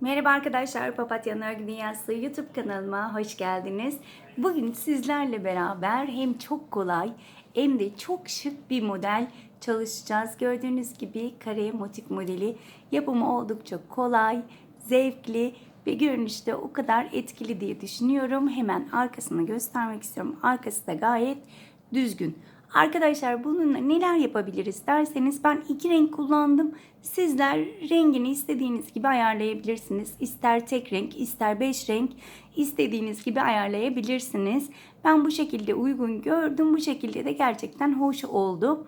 Merhaba arkadaşlar, Papatyanın Örgü Dünyası YouTube kanalıma hoş geldiniz. Bugün sizlerle beraber hem çok kolay hem de çok şık bir model çalışacağız. Gördüğünüz gibi kare motif modeli yapımı oldukça kolay, zevkli ve görünüşte o kadar etkili diye düşünüyorum. Hemen arkasını göstermek istiyorum. Arkası da gayet düzgün. Arkadaşlar bununla neler yapabiliriz derseniz ben iki renk kullandım. Sizler rengini istediğiniz gibi ayarlayabilirsiniz. İster tek renk, ister beş renk istediğiniz gibi ayarlayabilirsiniz. Ben bu şekilde uygun gördüm. Bu şekilde de gerçekten hoş oldu.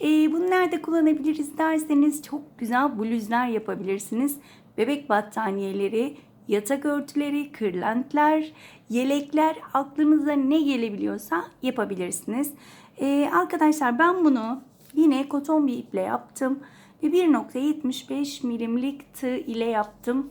Ee, bunu nerede kullanabiliriz derseniz çok güzel bluzlar yapabilirsiniz. Bebek battaniyeleri, yatak örtüleri, kırlentler, yelekler aklınıza ne gelebiliyorsa yapabilirsiniz. Ee, arkadaşlar ben bunu yine koton bir iple yaptım ve 1.75 milimlik tığ ile yaptım.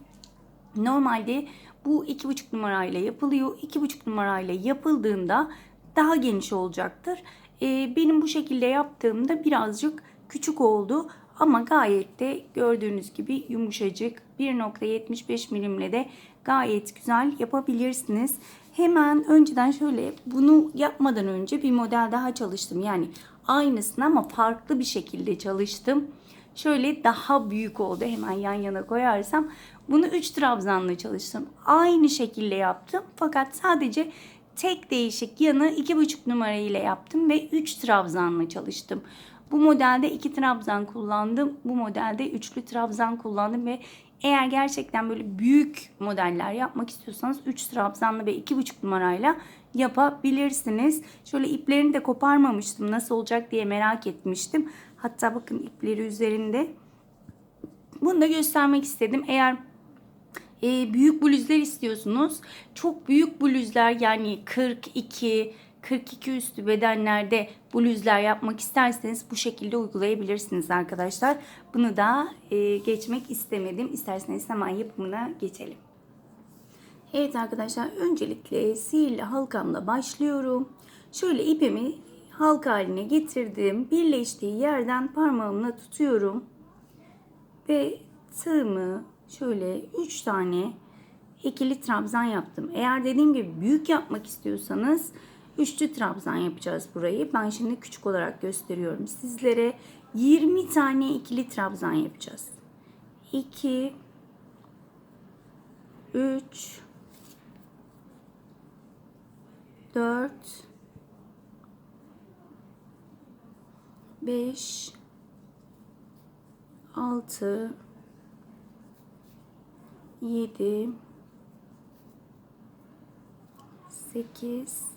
Normalde bu 2,5 numarayla yapılıyor. 2,5 numarayla yapıldığında daha geniş olacaktır. Ee, benim bu şekilde yaptığımda birazcık küçük oldu. Ama gayet de gördüğünüz gibi yumuşacık 1.75 milimle de gayet güzel yapabilirsiniz. Hemen önceden şöyle bunu yapmadan önce bir model daha çalıştım. Yani aynısını ama farklı bir şekilde çalıştım. Şöyle daha büyük oldu. Hemen yan yana koyarsam bunu 3 trabzanla çalıştım. Aynı şekilde yaptım. Fakat sadece tek değişik yanı 2,5 numara ile yaptım ve 3 trabzanla çalıştım. Bu modelde 2 trabzan kullandım. Bu modelde üçlü trabzan kullandım ve eğer gerçekten böyle büyük modeller yapmak istiyorsanız 3 trabzanlı ve 2,5 numarayla yapabilirsiniz. Şöyle iplerini de koparmamıştım. Nasıl olacak diye merak etmiştim. Hatta bakın ipleri üzerinde. Bunu da göstermek istedim. Eğer e, büyük bluzlar istiyorsunuz. Çok büyük bluzlar yani 42 42 üstü bedenlerde bluzlar yapmak isterseniz bu şekilde uygulayabilirsiniz arkadaşlar. Bunu da e, geçmek istemedim. İsterseniz hemen yapımına geçelim. Evet arkadaşlar öncelikle sihirli halkamla başlıyorum. Şöyle ipimi halka haline getirdim. Birleştiği yerden parmağımla tutuyorum. Ve tığımı şöyle 3 tane ikili trabzan yaptım. Eğer dediğim gibi büyük yapmak istiyorsanız üçlü trabzan yapacağız burayı. Ben şimdi küçük olarak gösteriyorum sizlere. 20 tane ikili trabzan yapacağız. 2 3 4 5 6 7 8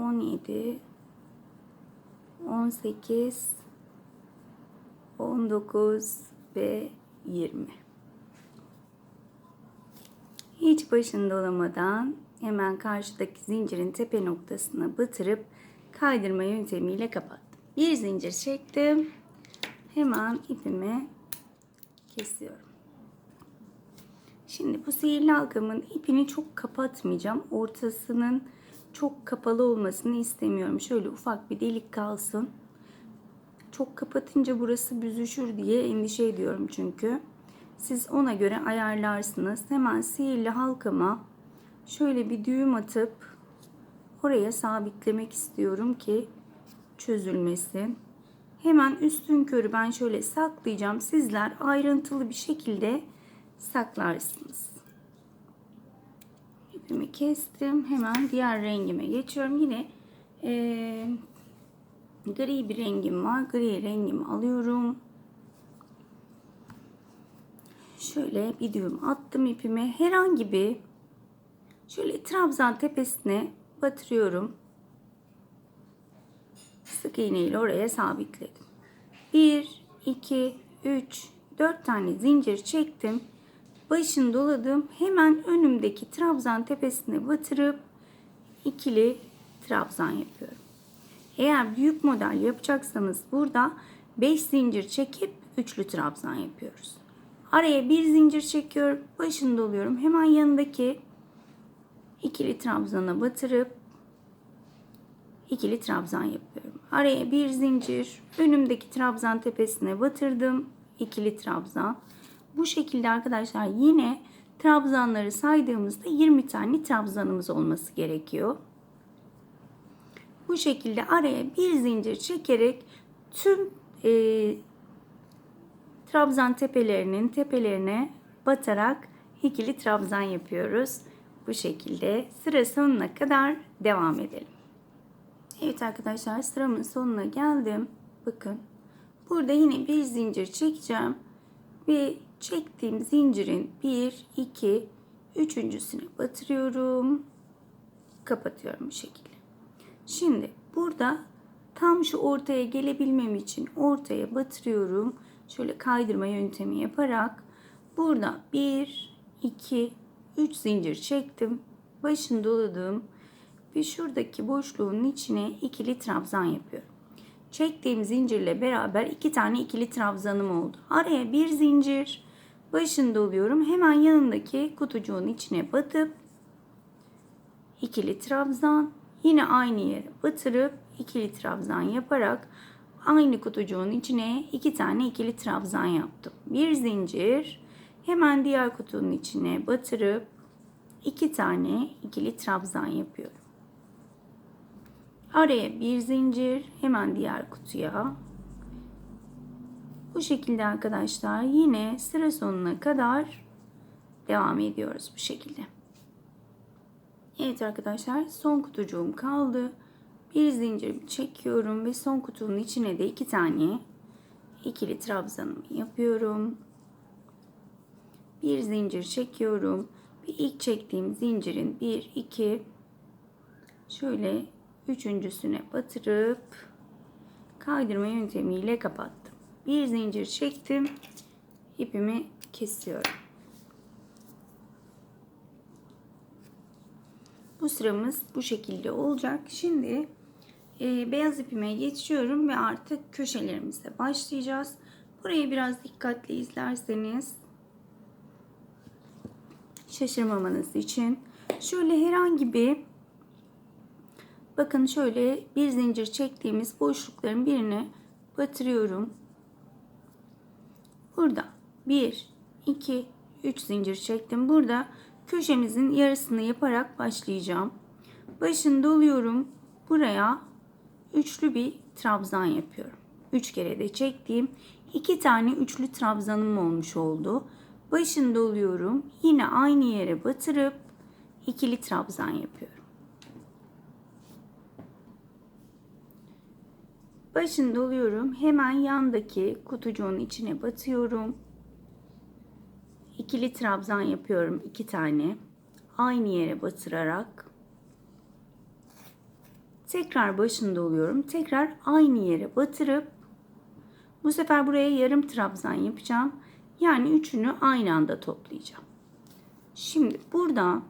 17 18 19 ve 20 hiç başında olamadan hemen karşıdaki zincirin tepe noktasına batırıp kaydırma yöntemiyle kapattım. Bir zincir çektim. Hemen ipimi kesiyorum. Şimdi bu sihirli halkamın ipini çok kapatmayacağım. Ortasının çok kapalı olmasını istemiyorum. Şöyle ufak bir delik kalsın. Çok kapatınca burası büzüşür diye endişe ediyorum çünkü. Siz ona göre ayarlarsınız. Hemen sihirli halkama şöyle bir düğüm atıp oraya sabitlemek istiyorum ki çözülmesin. Hemen üstün körü ben şöyle saklayacağım. Sizler ayrıntılı bir şekilde saklarsınız. İpimi kestim. Hemen diğer rengime geçiyorum. Yine ee, gri bir rengim var. Gri rengimi alıyorum. Şöyle bir düğüm attım ipimi. Herhangi bir şöyle trabzan tepesine batırıyorum. Sık iğne ile oraya sabitledim. 1, 2, 3, 4 tane zincir çektim. Başını doladım. Hemen önümdeki trabzan tepesine batırıp ikili trabzan yapıyorum. Eğer büyük model yapacaksanız burada 5 zincir çekip üçlü trabzan yapıyoruz. Araya bir zincir çekiyorum. Başını doluyorum. Hemen yanındaki ikili trabzana batırıp ikili trabzan yapıyorum. Araya bir zincir, önümdeki trabzan tepesine batırdım. ikili trabzan. Bu şekilde arkadaşlar yine trabzanları saydığımızda 20 tane trabzanımız olması gerekiyor. Bu şekilde araya bir zincir çekerek tüm e, trabzan tepelerinin tepelerine batarak ikili trabzan yapıyoruz. Bu şekilde sıra sonuna kadar devam edelim. Evet arkadaşlar sıramın sonuna geldim. Bakın burada yine bir zincir çekeceğim ve çektiğim zincirin 1 2 üçüncüsünü batırıyorum. Kapatıyorum bu şekilde. Şimdi burada tam şu ortaya gelebilmem için ortaya batırıyorum. Şöyle kaydırma yöntemi yaparak burada 1 2 3 zincir çektim. Başını doladım ve şuradaki boşluğun içine ikili trabzan yapıyorum. Çektiğim zincirle beraber iki tane ikili trabzanım oldu. Araya bir zincir, başını doluyorum. Hemen yanındaki kutucuğun içine batıp ikili trabzan, yine aynı yere batırıp ikili trabzan yaparak aynı kutucuğun içine iki tane ikili trabzan yaptım. Bir zincir, hemen diğer kutunun içine batırıp iki tane ikili trabzan yapıyorum. Araya bir zincir hemen diğer kutuya. Bu şekilde arkadaşlar yine sıra sonuna kadar devam ediyoruz bu şekilde. Evet arkadaşlar son kutucuğum kaldı. Bir zincir çekiyorum ve son kutunun içine de iki tane ikili trabzanımı yapıyorum. Bir zincir çekiyorum ve ilk çektiğim zincirin bir iki şöyle üçüncüsüne batırıp kaydırma yöntemiyle kapattım. Bir zincir çektim. ipimi kesiyorum. Bu sıramız bu şekilde olacak. Şimdi e, beyaz ipime geçiyorum ve artık köşelerimize başlayacağız. Burayı biraz dikkatli izlerseniz şaşırmamanız için şöyle herhangi bir Bakın şöyle bir zincir çektiğimiz boşlukların birine batırıyorum. Burada 1, 2, 3 zincir çektim. Burada köşemizin yarısını yaparak başlayacağım. Başını doluyorum. Buraya üçlü bir trabzan yapıyorum. 3 kere de çektiğim iki tane üçlü trabzanım olmuş oldu. Başını doluyorum. Yine aynı yere batırıp ikili trabzan yapıyorum. Başını doluyorum. Hemen yandaki kutucuğun içine batıyorum. İkili trabzan yapıyorum. iki tane. Aynı yere batırarak. Tekrar başını doluyorum. Tekrar aynı yere batırıp bu sefer buraya yarım trabzan yapacağım. Yani üçünü aynı anda toplayacağım. Şimdi burada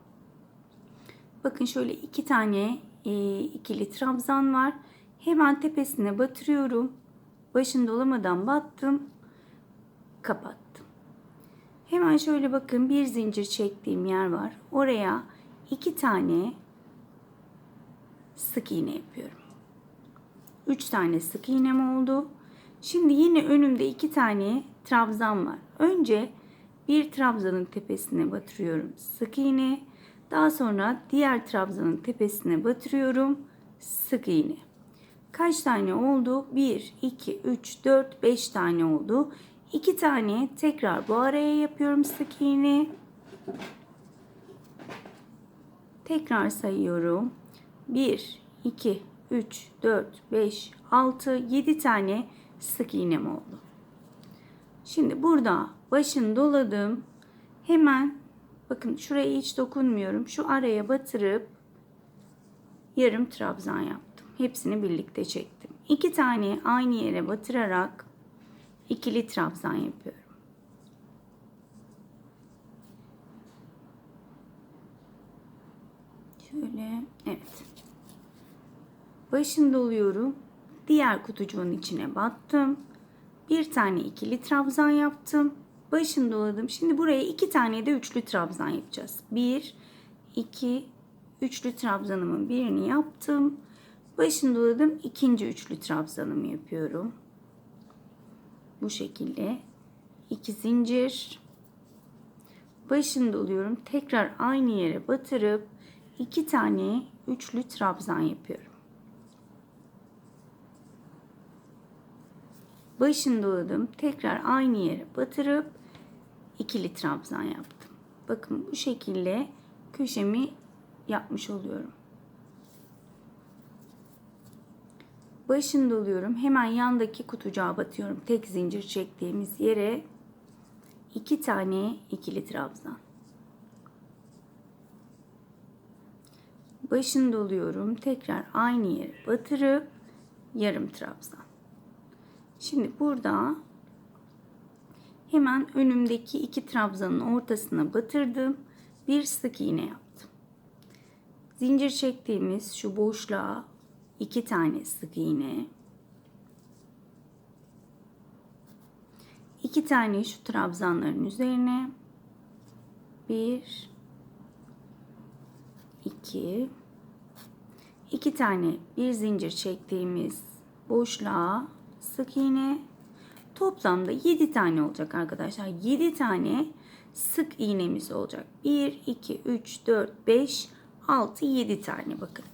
bakın şöyle iki tane e, ikili trabzan var. Hemen tepesine batırıyorum. Başında olamadan battım. Kapattım. Hemen şöyle bakın bir zincir çektiğim yer var. Oraya iki tane sık iğne yapıyorum. Üç tane sık iğnem oldu. Şimdi yine önümde iki tane trabzan var. Önce bir trabzanın tepesine batırıyorum sık iğne. Daha sonra diğer trabzanın tepesine batırıyorum sık iğne. Kaç tane oldu? 1, 2, 3, 4, 5 tane oldu. 2 tane tekrar bu araya yapıyorum sık iğne. Tekrar sayıyorum. 1, 2, 3, 4, 5, 6, 7 tane sık iğnem oldu. Şimdi burada başını doladım. Hemen bakın şuraya hiç dokunmuyorum. Şu araya batırıp yarım trabzan yaptım hepsini birlikte çektim. İki tane aynı yere batırarak ikili trabzan yapıyorum. Şöyle evet. Başını doluyorum. Diğer kutucuğun içine battım. Bir tane ikili trabzan yaptım. Başını doladım. Şimdi buraya iki tane de üçlü trabzan yapacağız. Bir, iki, üçlü trabzanımın birini yaptım. Başını doladım. İkinci üçlü trabzanımı yapıyorum. Bu şekilde. iki zincir. Başını doluyorum. Tekrar aynı yere batırıp iki tane üçlü trabzan yapıyorum. Başını doladım. Tekrar aynı yere batırıp ikili trabzan yaptım. Bakın bu şekilde köşemi yapmış oluyorum. Başını doluyorum. Hemen yandaki kutucuğa batıyorum. Tek zincir çektiğimiz yere iki tane ikili trabzan. Başını doluyorum. Tekrar aynı yere batırıp yarım trabzan. Şimdi burada hemen önümdeki iki trabzanın ortasına batırdım. Bir sık iğne yaptım. Zincir çektiğimiz şu boşluğa iki tane sık iğne. iki tane şu trabzanların üzerine bir iki iki tane bir zincir çektiğimiz boşluğa sık iğne toplamda 7 tane olacak arkadaşlar. 7 tane sık iğnemiz olacak. 1 2 3 4 5 6 7 tane bakın.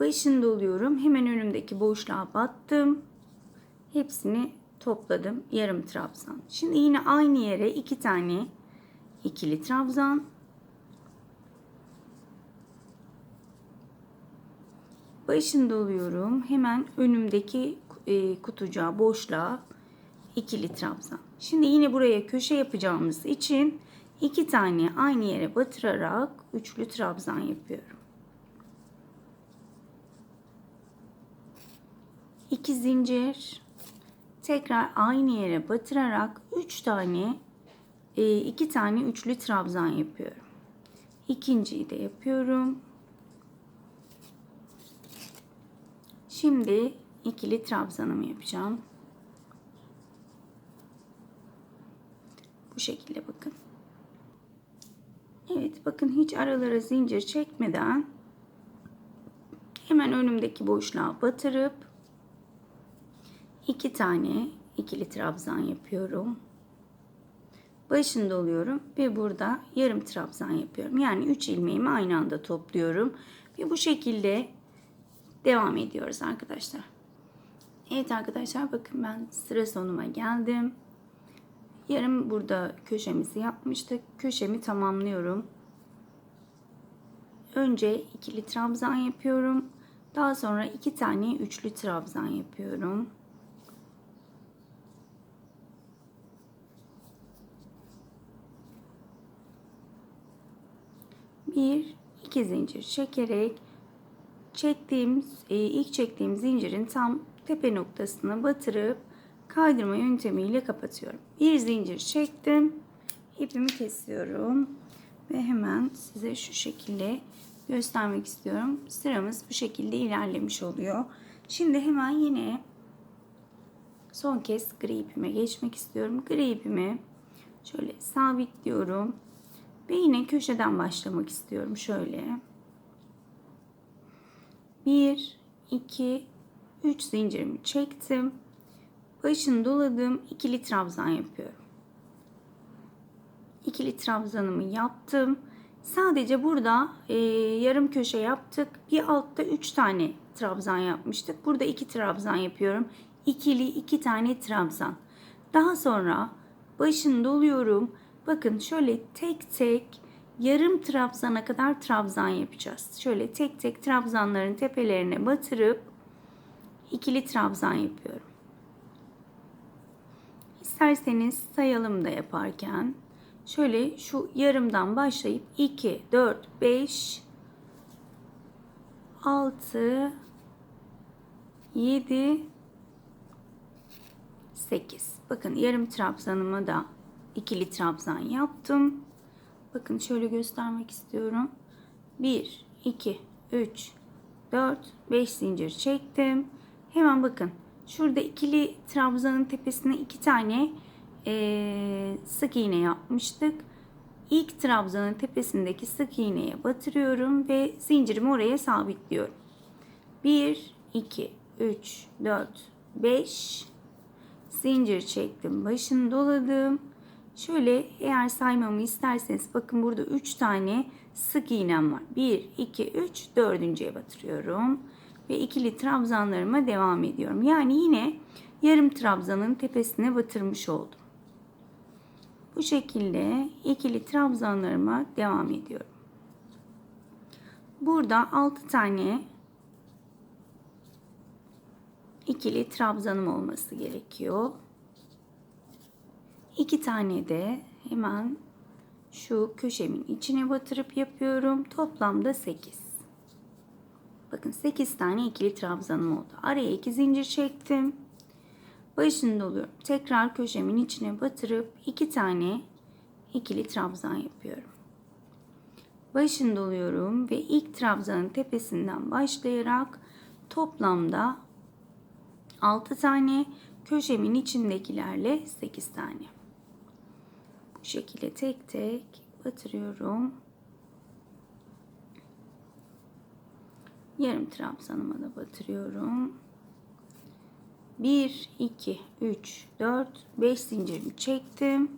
Başını doluyorum. Hemen önümdeki boşluğa battım. Hepsini topladım. Yarım trabzan. Şimdi yine aynı yere iki tane ikili trabzan. Başını doluyorum. Hemen önümdeki e, kutucuğa, boşluğa ikili trabzan. Şimdi yine buraya köşe yapacağımız için iki tane aynı yere batırarak üçlü trabzan yapıyorum. İki zincir tekrar aynı yere batırarak üç tane e, iki tane üçlü trabzan yapıyorum. İkinciyi de yapıyorum. Şimdi ikili trabzanımı yapacağım. Bu şekilde bakın. Evet bakın hiç aralara zincir çekmeden hemen önümdeki boşluğa batırıp iki tane ikili trabzan yapıyorum. Başını doluyorum ve burada yarım trabzan yapıyorum. Yani 3 ilmeğimi aynı anda topluyorum. Ve bu şekilde devam ediyoruz arkadaşlar. Evet arkadaşlar bakın ben sıra sonuma geldim. Yarım burada köşemizi yapmıştık. Köşemi tamamlıyorum. Önce ikili trabzan yapıyorum. Daha sonra iki tane üçlü trabzan yapıyorum. Bir, iki zincir çekerek çektiğim e, ilk çektiğim zincirin tam tepe noktasına batırıp kaydırma yöntemiyle kapatıyorum. Bir zincir çektim. ipimi kesiyorum. Ve hemen size şu şekilde göstermek istiyorum. Sıramız bu şekilde ilerlemiş oluyor. Şimdi hemen yine son kez gri ipime geçmek istiyorum. Gri ipimi şöyle sabitliyorum. Ve yine köşeden başlamak istiyorum. Şöyle. 1, 2, 3 zincirimi çektim. Başını doladım. ikili trabzan yapıyorum. İkili trabzanımı yaptım. Sadece burada e, yarım köşe yaptık. Bir altta 3 tane trabzan yapmıştık. Burada 2 trabzan yapıyorum. İkili 2 tane trabzan. Daha sonra başını doluyorum. Bakın şöyle tek tek yarım trabzana kadar trabzan yapacağız. Şöyle tek tek trabzanların tepelerine batırıp ikili trabzan yapıyorum. İsterseniz sayalım da yaparken şöyle şu yarımdan başlayıp 2, 4, 5, 6, 7, 8. Bakın yarım trabzanımı da ikili trabzan yaptım. Bakın şöyle göstermek istiyorum. 1, 2, 3, 4, 5 zincir çektim. Hemen bakın. Şurada ikili trabzanın tepesine iki tane eee, sık iğne yapmıştık. İlk trabzanın tepesindeki sık iğneye batırıyorum ve zincirimi oraya sabitliyorum. 1, 2, 3, 4, 5 zincir çektim. Başını doladım. Şöyle eğer saymamı isterseniz bakın burada 3 tane sık iğnem var. 1, 2, 3, dördüncüye batırıyorum. Ve ikili trabzanlarıma devam ediyorum. Yani yine yarım trabzanın tepesine batırmış oldum. Bu şekilde ikili trabzanlarıma devam ediyorum. Burada 6 tane ikili trabzanım olması gerekiyor. İki tane de hemen şu köşemin içine batırıp yapıyorum. Toplamda 8. Bakın 8 tane ikili trabzanım oldu. Araya 2 zincir çektim. Başını doluyorum. Tekrar köşemin içine batırıp 2 tane ikili trabzan yapıyorum. Başını doluyorum ve ilk trabzanın tepesinden başlayarak toplamda 6 tane köşemin içindekilerle 8 tane. Şekilde tek tek batırıyorum. Yarım trabzanıma da batırıyorum. 1, 2, 3, 4, 5 zincirimi çektim.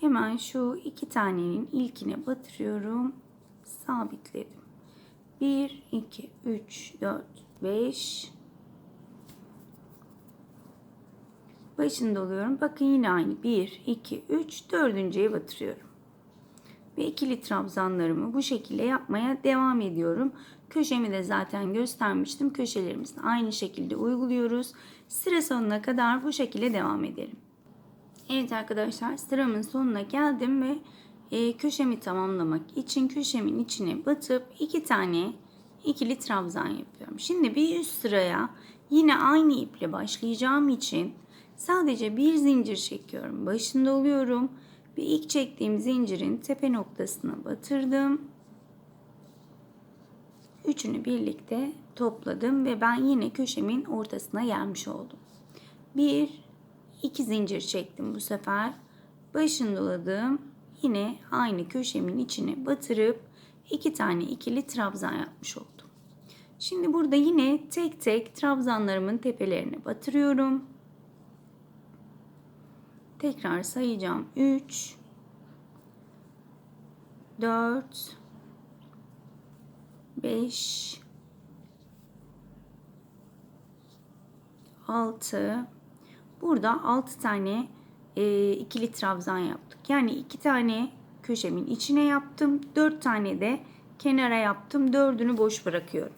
Hemen şu iki tanenin ilkine batırıyorum. Sabitledim. 1, 2, 3, 4, 5. Başını doluyorum. Bakın yine aynı. 1, 2, 3, dördüncüye batırıyorum. Ve ikili trabzanlarımı bu şekilde yapmaya devam ediyorum. Köşemi de zaten göstermiştim. Köşelerimizi aynı şekilde uyguluyoruz. Sıra sonuna kadar bu şekilde devam edelim. Evet arkadaşlar sıramın sonuna geldim ve e, köşemi tamamlamak için köşemin içine batıp iki tane ikili trabzan yapıyorum. Şimdi bir üst sıraya yine aynı iple başlayacağım için sadece bir zincir çekiyorum. Başında oluyorum ve ilk çektiğim zincirin tepe noktasına batırdım. Üçünü birlikte topladım ve ben yine köşemin ortasına gelmiş oldum. Bir, iki zincir çektim bu sefer. Başını doladım. Yine aynı köşemin içine batırıp iki tane ikili trabzan yapmış oldum. Şimdi burada yine tek tek trabzanlarımın tepelerine batırıyorum. Tekrar sayacağım. 3 4 5 6 Burada 6 tane e, ikili trabzan yaptık. Yani 2 tane köşemin içine yaptım. 4 tane de kenara yaptım. 4'ünü boş bırakıyorum.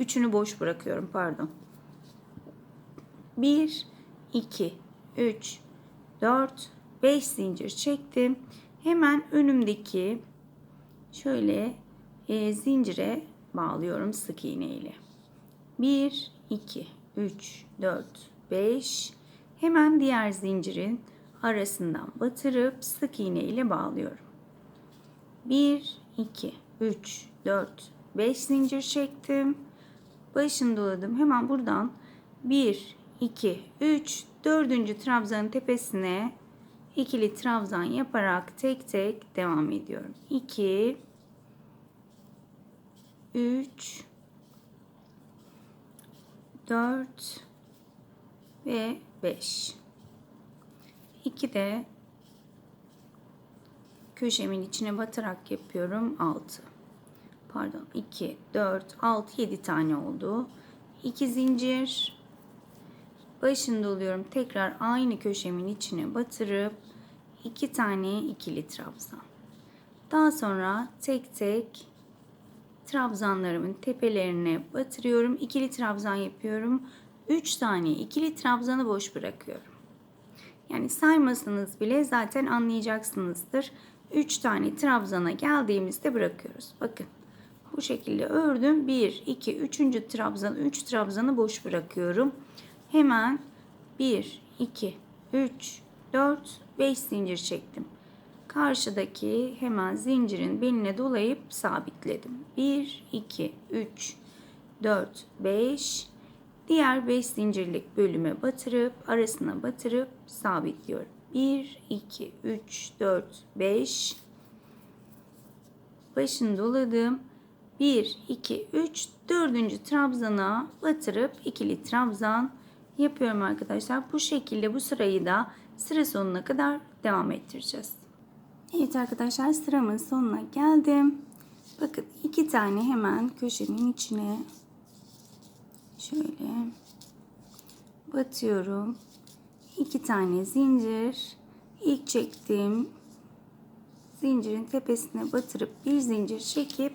3'ünü boş bırakıyorum pardon. 1 2 3 4 5 zincir çektim. Hemen önümdeki şöyle e, zincire bağlıyorum sık iğne ile. 1 2 3 4 5 hemen diğer zincirin arasından batırıp sık iğne ile bağlıyorum. 1 2 3 4 5 zincir çektim. Başını doladım. Hemen buradan 1 2 3 dördüncü trabzanın tepesine ikili trabzan yaparak tek tek devam ediyorum. 2 3 4 ve 5 2 de köşemin içine batarak yapıyorum 6 pardon 2 4 6 7 tane oldu. 2 zincir başında oluyorum tekrar aynı köşemin içine batırıp 2 tane ikili trabzan daha sonra tek tek trabzanlarımın tepelerine batırıyorum. İkili trabzan yapıyorum. 3 tane ikili trabzanı boş bırakıyorum. Yani saymasanız bile zaten anlayacaksınızdır. 3 tane trabzana geldiğimizde bırakıyoruz. Bakın bu şekilde ördüm. 1, 2, 3. trabzan, 3 trabzanı boş bırakıyorum. Hemen 1, 2, 3, 4, 5 zincir çektim. karşıdaki hemen zincirin beline dolayıp sabitledim. 1, 2, 3, 4, 5. Diğer 5 zincirlik bölüme batırıp arasına batırıp sabitliyorum. 1, 2, 3, 4, 5. Başını doladım. 1, 2, 3, 4. trabzana batırıp ikili trabzan yapıyorum arkadaşlar. Bu şekilde bu sırayı da sıra sonuna kadar devam ettireceğiz. Evet arkadaşlar sıramın sonuna geldim. Bakın iki tane hemen köşenin içine şöyle batıyorum. İki tane zincir. İlk çektiğim zincirin tepesine batırıp bir zincir çekip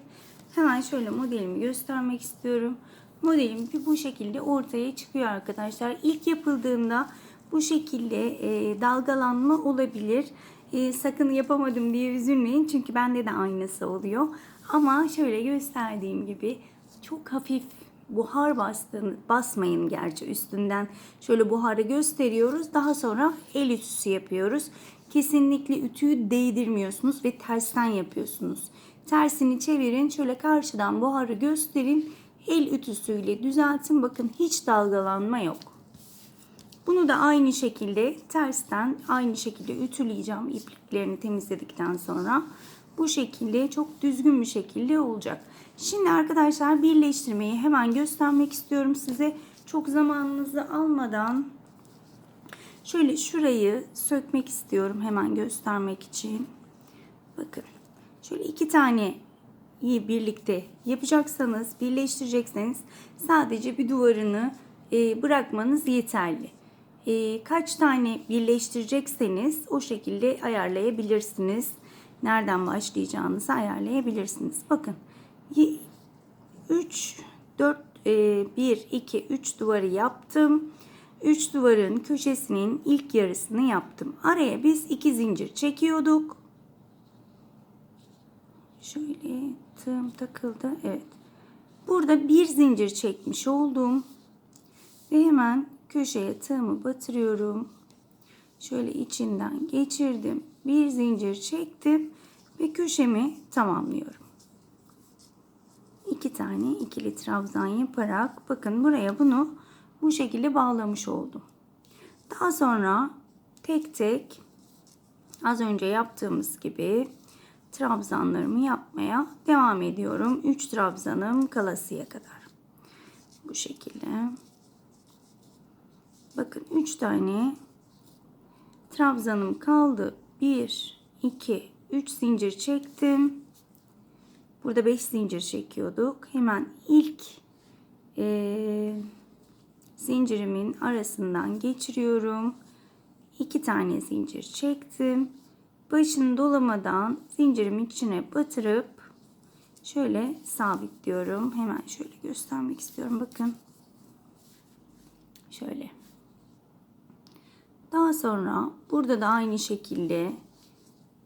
hemen şöyle modelimi göstermek istiyorum. Modelim bu şekilde ortaya çıkıyor arkadaşlar. İlk yapıldığında bu şekilde e, dalgalanma olabilir. E, sakın yapamadım diye üzülmeyin çünkü bende de aynısı oluyor. Ama şöyle gösterdiğim gibi çok hafif buhar bastığını basmayın gerçi üstünden şöyle buharı gösteriyoruz. Daha sonra el ütüsü yapıyoruz. Kesinlikle ütüyü değdirmiyorsunuz ve tersten yapıyorsunuz. Tersini çevirin şöyle karşıdan buharı gösterin. El ütüsüyle düzeltin. Bakın hiç dalgalanma yok. Bunu da aynı şekilde tersten aynı şekilde ütüleyeceğim ipliklerini temizledikten sonra. Bu şekilde çok düzgün bir şekilde olacak. Şimdi arkadaşlar birleştirmeyi hemen göstermek istiyorum size. Çok zamanınızı almadan şöyle şurayı sökmek istiyorum hemen göstermek için. Bakın şöyle iki tane birlikte yapacaksanız, birleştirecekseniz sadece bir duvarını e, bırakmanız yeterli. E, kaç tane birleştirecekseniz o şekilde ayarlayabilirsiniz. Nereden başlayacağınızı ayarlayabilirsiniz. Bakın 3, 4, 1, 2, 3 duvarı yaptım. 3 duvarın köşesinin ilk yarısını yaptım. Araya biz 2 zincir çekiyorduk. Şöyle tığım takıldı. Evet. Burada bir zincir çekmiş oldum. Ve hemen köşeye tığımı batırıyorum. Şöyle içinden geçirdim. Bir zincir çektim ve köşemi tamamlıyorum. İki tane ikili trabzan yaparak bakın buraya bunu bu şekilde bağlamış oldum. Daha sonra tek tek az önce yaptığımız gibi trabzanlarımı yapmaya devam ediyorum. 3 trabzanım kalasıya kadar. Bu şekilde. Bakın 3 tane trabzanım kaldı. 1 2 3 zincir çektim. Burada 5 zincir çekiyorduk. Hemen ilk e, zincirimin arasından geçiriyorum. 2 tane zincir çektim başını dolamadan zincirimin içine batırıp şöyle sabitliyorum. Hemen şöyle göstermek istiyorum. Bakın. Şöyle. Daha sonra burada da aynı şekilde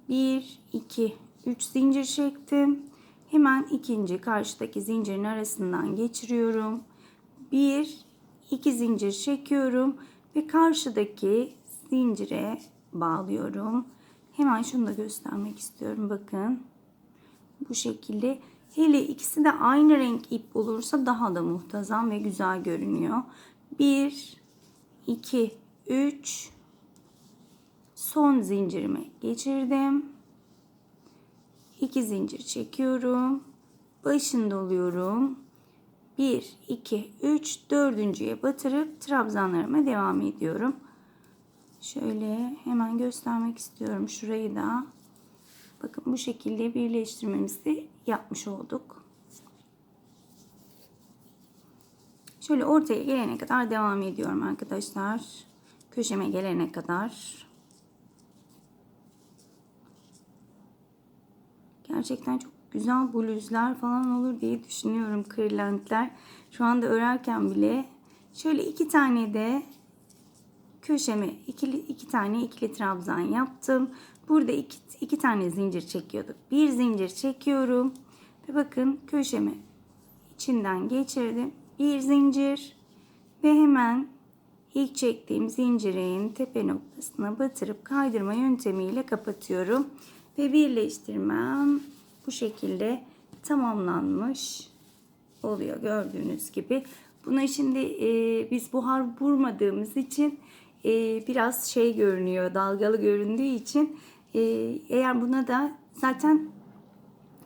1 2 3 zincir çektim. Hemen ikinci karşıdaki zincirin arasından geçiriyorum. 1 2 zincir çekiyorum ve karşıdaki zincire bağlıyorum. Hemen şunu da göstermek istiyorum. Bakın. Bu şekilde. Hele ikisi de aynı renk ip olursa daha da muhtazam ve güzel görünüyor. 1, 2, 3. Son zincirime geçirdim. 2 zincir çekiyorum. Başını doluyorum. 1, 2, 3, dördüncüye batırıp trabzanlarıma devam ediyorum. Şöyle hemen göstermek istiyorum şurayı da. Bakın bu şekilde birleştirmemizi yapmış olduk. Şöyle ortaya gelene kadar devam ediyorum arkadaşlar. Köşeme gelene kadar. Gerçekten çok güzel bluzlar falan olur diye düşünüyorum kırlentler. Şu anda örerken bile şöyle iki tane de köşeme ikili, iki tane ikili trabzan yaptım. Burada iki, iki tane zincir çekiyorduk. Bir zincir çekiyorum. Ve bakın köşeme içinden geçirdim. Bir zincir ve hemen ilk çektiğim zincirin tepe noktasına batırıp kaydırma yöntemiyle kapatıyorum. Ve birleştirmem bu şekilde tamamlanmış oluyor gördüğünüz gibi. Buna şimdi e, biz buhar vurmadığımız için e, biraz şey görünüyor, dalgalı göründüğü için e, eğer buna da zaten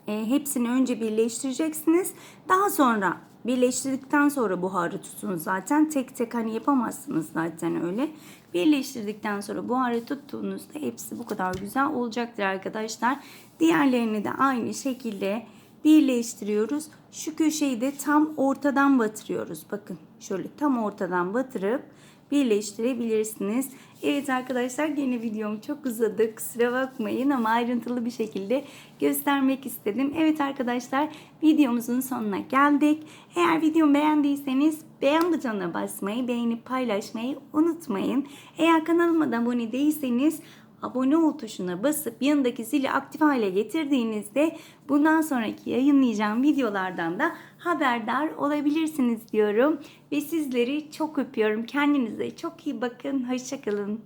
e, hepsini önce birleştireceksiniz. Daha sonra birleştirdikten sonra buharı tutun zaten. Tek tek hani yapamazsınız zaten öyle. Birleştirdikten sonra buharı tuttuğunuzda hepsi bu kadar güzel olacaktır arkadaşlar. Diğerlerini de aynı şekilde birleştiriyoruz. Şu köşeyi de tam ortadan batırıyoruz. Bakın şöyle tam ortadan batırıp birleştirebilirsiniz. Evet arkadaşlar yeni videom çok uzadı. Kusura bakmayın ama ayrıntılı bir şekilde göstermek istedim. Evet arkadaşlar videomuzun sonuna geldik. Eğer videomu beğendiyseniz beğen butonuna basmayı, beğenip paylaşmayı unutmayın. Eğer kanalıma da abone değilseniz abone ol tuşuna basıp yanındaki zili aktif hale getirdiğinizde bundan sonraki yayınlayacağım videolardan da haberdar olabilirsiniz diyorum. Ve sizleri çok öpüyorum. Kendinize çok iyi bakın. Hoşçakalın.